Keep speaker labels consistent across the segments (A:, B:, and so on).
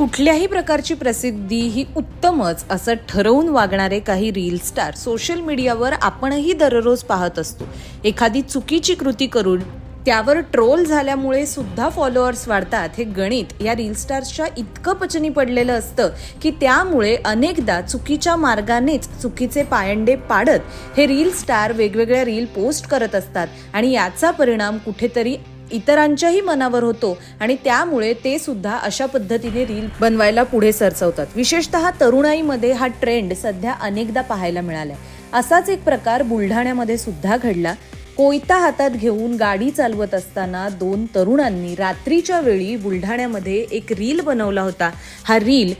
A: कुठल्याही प्रकारची प्रसिद्धी ही उत्तमच असं ठरवून वागणारे काही रील स्टार सोशल मीडियावर आपणही दररोज पाहत असतो. एखादी चुकीची कृती करून त्यावर ट्रोल झाल्यामुळे सुद्धा फॉलोअर्स वाढतात हे गणित या रील स्टार्सच्या इतकं पचनी पडलेलं असतं की त्यामुळे अनेकदा चुकीच्या मार्गानेच चुकीचे पायंडे पाडत हे रील स्टार वेगवेगळ्या रील पोस्ट करत असतात आणि याचा परिणाम कुठेतरी इतरांच्याही मनावर होतो आणि त्यामुळे ते सुद्धा अशा पद्धतीने रील बनवायला पुढे सरचवतात विशेषतः तरुणाईमध्ये हा ट्रेंड सध्या अनेकदा पाहायला मिळालाय. असाच एक प्रकार बुलढाण्यामध्ये सुद्धा घडला. कोयता हातात घेऊन गाडी चालवत असताना दोन तरुणांनी रात्रीच्या वेळी बुलढाण्यामध्ये एक रील बनवला होता. हा रील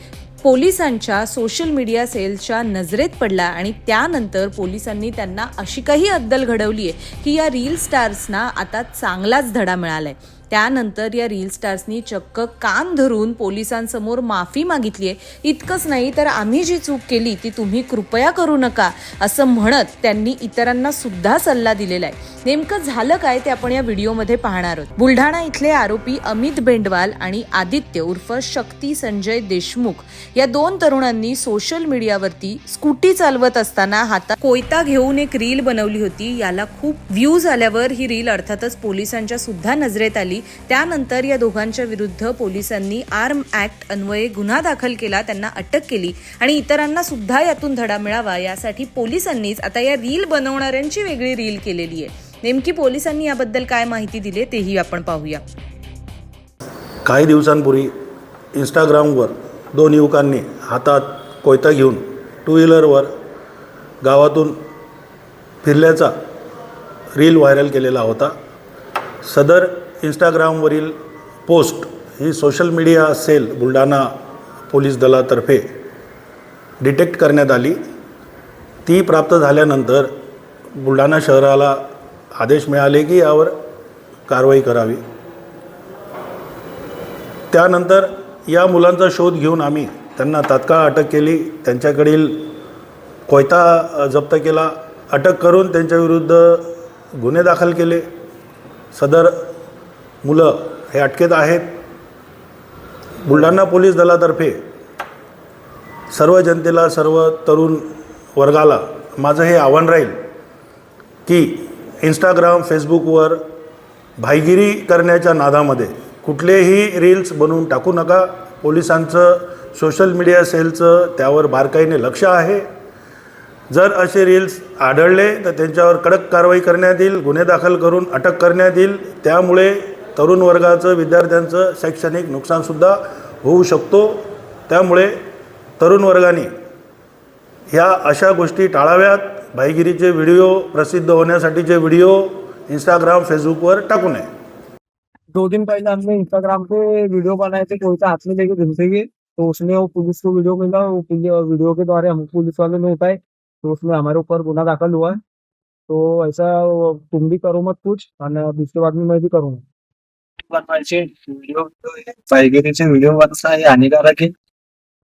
A: पोलिसांच्या सोशल मीडिया सेलच्या नजरेत पडला आणि त्यानंतर पोलिसांनी त्यांना अशी काही अद्दल घडवली आहे की या रील स्टार्सना आता चांगलाच धडा मिळालाय. त्यानंतर या रील स्टार्सनी चक्क कान धरून पोलिसांसमोर माफी मागितली आहे. इतकंच नाही तर आम्ही जी चूक केली ती तुम्ही कृपया करू नका असं म्हणत त्यांनी इतरांना सुद्धा सल्ला दिलेला आहे. नेमकं झालं काय ते आपण या व्हिडिओमध्ये पाहणार आहोत. बुलढाणा इथले आरोपी अमित बेंडवाल आणि आदित्य उर्फ शक्ती संजय देशमुख या दोन तरुणांनी सोशल मीडियावरती स्कूटी चालवत असताना हातात कोयता घेऊन एक रील बनवली होती. याला खूप व्ह्यूज आल्यावर ही रील अर्थातच पोलिसांच्या सुद्धा नजरेत आली. त्यानंतर या दोघांच्या विरुद्ध पोलिसांनी आर्म ऍक्ट अन्वये गुन्हा दाखल केला त्यांना अटक केली आणि इतरांना सुद्धा यातून धडा मिळावा यासाठी पोलिसांनीच आता या रील बनवणाऱ्यांची वेगळी रील केलेली आहे. नेमकी पोलिसांनी याबद्दल काय माहिती दिली तेही आपण पाहूया.
B: काही दिवसांपूर्वी इंस्टाग्रामवर दोन युवकांनी हातात कोयता घेऊन टू व्हीलरवर गावातून फिरल्याचा रील व्हायरल केलेला होता. सदर इंस्टाग्रामवरील पोस्ट ही social media cell Buldhana police दलातर्फे डिटेक्ट करण्यात आली. ती प्राप्त झाल्यानंतर बुलढाणा शहराला आदेश मिळाले की यावर कारवाई करावी. त्यानंतर या मुलांचा शोध घेऊन आम्ही त्यांना तात्काळ अटक केली. त्यांच्याकडील कोयता जप्त केला. अटक करून त्यांच्याविरुद्ध गुन्हे दाखल केले. सदर मुलं हे अटकेत आहेत. बुलढाणा पोलीस दलातर्फे सर्व जनतेला सर्व तरुण वर्गाला माझं हे आव्हान राहील की इंस्टाग्राम फेसबुकवर भाईगिरी करण्याच्या नादामध्ये कुठलेही रील्स बनवून टाकू नका. पोलिसांचं सोशल मीडिया सेलचं त्यावर बारकाईने लक्ष आहे. जर असे रील्स आढळले तर त्यांच्यावर कडक कारवाई करण्यात येईल गुन्हे दाखल करून अटक करण्यात येईल. त्यामुळे तरुण वर्गाचं विद्यार्थ्यांचं शैक्षणिक नुकसानसुद्धा होऊ शकतो. त्यामुळे तरुण वर्गाने ह्या अशा गोष्टी टाळाव्यात. भाईगिरीचे व्हिडिओ प्रसिद्ध होण्यासाठीचे व्हिडिओ इंस्टाग्राम फेसबुकवर टाकू नये.
C: दो दिन पहले हमने इंस्टाग्राम पे वीडियो बनाए थे कोई हाथ में लेके घूमते हुए तो उसमें वो पुलिस को वीडियो मिला वो वीडियो के द्वारा हम पुलिस वाले ने उठाए तो उसमें हमारे ऊपर गुना दाखल हुआ है। तो ऐसा तुम भी करो मत कुछ और दूसरे बाद में मैं भी करूँगा।
D: बनवायचे व्हिडिओ पायगिरीचे व्हिडिओ बनवणं हे हानिकारक आहे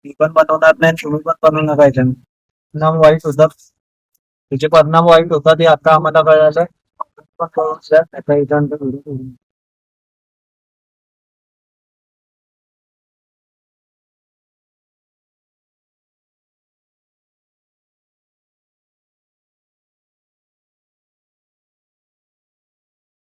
D: मी पण बनवणार नाही तुम्ही पण बनवू नका याच्यानं. परिणाम वाईट होतात त्याचे परिणाम वाईट होतात हे आता आम्हाला कळालं